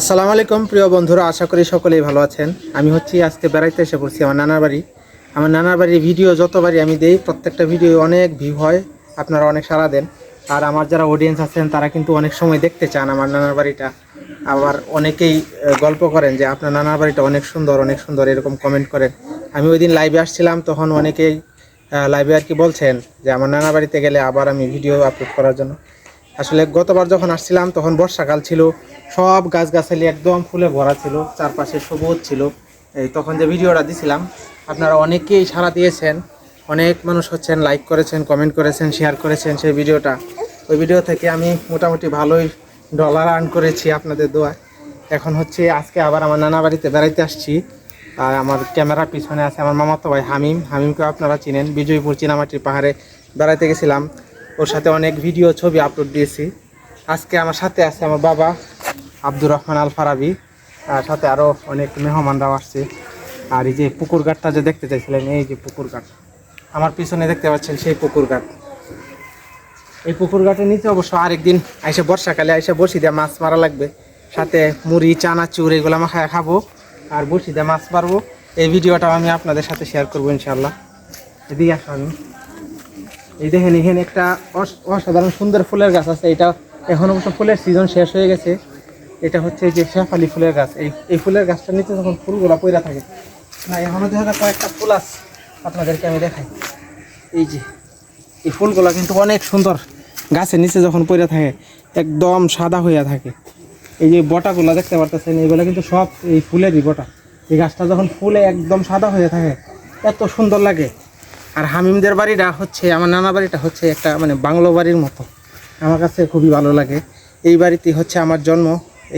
আসসালামু আলাইকুম, প্রিয় বন্ধুরা, আশা করি সকলেই ভালো আছেন। আমি হচ্ছি, আজকে বেড়াইতে এসে পড়ছি আমার নানার বাড়ি। আমার নানার বাড়ির ভিডিও যতবারই আমি দেই, প্রত্যেকটা ভিডিও অনেক ভিউ হয়, আপনারা অনেক সাড়া দেন। আর আমার যারা অডিয়েন্স আছেন, তারা কিন্তু অনেক সময় দেখতে চান আমার নানার বাড়িটা। আবার অনেকেই গল্প করেন যে, আপনার নানার বাড়িটা অনেক সুন্দর অনেক সুন্দর, এরকম কমেন্ট করেন। আমি ওই দিন লাইভে আসছিলাম, তখন অনেকেই লাইভে আর কি বলছেন যে, আমার নানার বাড়িতে গেলে আবার আমি ভিডিও আপলোড করার জন্য। আসলে গতবার যখন আসছিলাম, তখন বর্ষাকাল ছিল সব গাছগাছালি একদম ফুলে ভরা ছিল, চারপাশে সবুজ ছিল। এই তখন যে ভিডিওটা দিছিলাম, আপনারা অনেকেই সাড়া দিয়েছেন, অনেক মানুষ হচ্ছেন লাইক করেছেন কমেন্ট করেছেন শেয়ার করেছেন সেই ভিডিওটা। ওই ভিডিও থেকে আমি মোটামুটি ভালোই ডলার আর্ন করেছি আপনাদের দোয়ায়। এখন হচ্ছে আজকে আবার আমার নানা বাড়িতে বেড়াইতে আসছি। আর আমার ক্যামেরার পিছনে আছে আমার মামাতো ভাই হামিম। হামিমকে আপনারা চিনেন, বিজয়পুর চীনামাটির পাহাড়ে বেড়াইতে গেছিলাম। ওর সাথে অনেক ভিডিও ছবি আপলোড দিয়েছি। আজকে আমার সাথে আছে আমার বাবা আব্দুর রহমান আল ফারাবি সাথে আরও অনেক মেহমানরাও আসছে। আর এই যে পুকুর ঘাটটা যে দেখতে চাইছিলেন, এই যে পুকুর ঘাট। আমার পিছনে দেখতে পাচ্ছেন সেই পুকুর ঘাট। এই পুকুর ঘাটের নিচে অবশ্য আরেকদিন আইসে বর্ষাকালে আইসে বসি দিয়ে মাছ মারা লাগবে। সাথে মুড়ি, চানাচুর, এগুলো মাখায় খাব আর বসি দিয়ে মাছ মারবো। এই ভিডিওটাও আমি আপনাদের সাথে শেয়ার করব ইনশাল্লাহ এদিকে আসো আমি। এই দেখেন, এখানে একটা অস- অসাধারণ সুন্দর ফুলের গাছ আছে। এটা এখন অবশ্য ফুলের সিজন শেষ হয়ে গেছে। এটা হচ্ছে যে শেফালি ফুলের গাছ। এই এই ফুলের গাছটার নিচে যখন ফুলগুলো পইরা থাকে, না, এখনও দেখা যায় কয়েকটা ফুল আছে, আপনাদেরকে আমি দেখাই। এই যে, এই ফুলগুলো কিন্তু অনেক সুন্দর। গাছের নিচে যখন পড়ে থাকে, একদম সাদা হইয়া থাকে। এই যে বটাগুলো দেখতে পারতেছেন, এগুলো কিন্তু সব এই ফুলেরই বটা। এই গাছটা যখন ফুলে একদম সাদা হয়ে থাকে, এত সুন্দর লাগে। আর হামিমদের বাড়িটা হচ্ছে, আমার নানা বাড়িটা হচ্ছে একটা মানে বাংলো বাড়ির মতো। আমার কাছে খুবই ভালো লাগে। এই বাড়িতে হচ্ছে আমার জন্ম।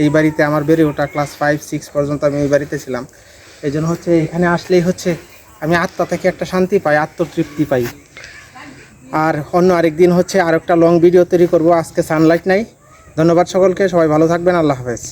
এই বাড়িতে আমার বেড়ে ওঠা ক্লাস ফাইভ সিক্স পর্যন্ত আমি এই বাড়িতে ছিলাম। এই জন্য হচ্ছে এখানে আসলেই হচ্ছে আমি আত্মা থেকে একটা শান্তি পাই, আত্মতৃপ্তি পাই। আর অন্য আরেক দিন হচ্ছে আর একটা লং ভিডিও তৈরি করব, আজকে সানলাইট নাই। ধন্যবাদ সকলকে, সবাই ভালো থাকবেন, আল্লাহ হাফেজ।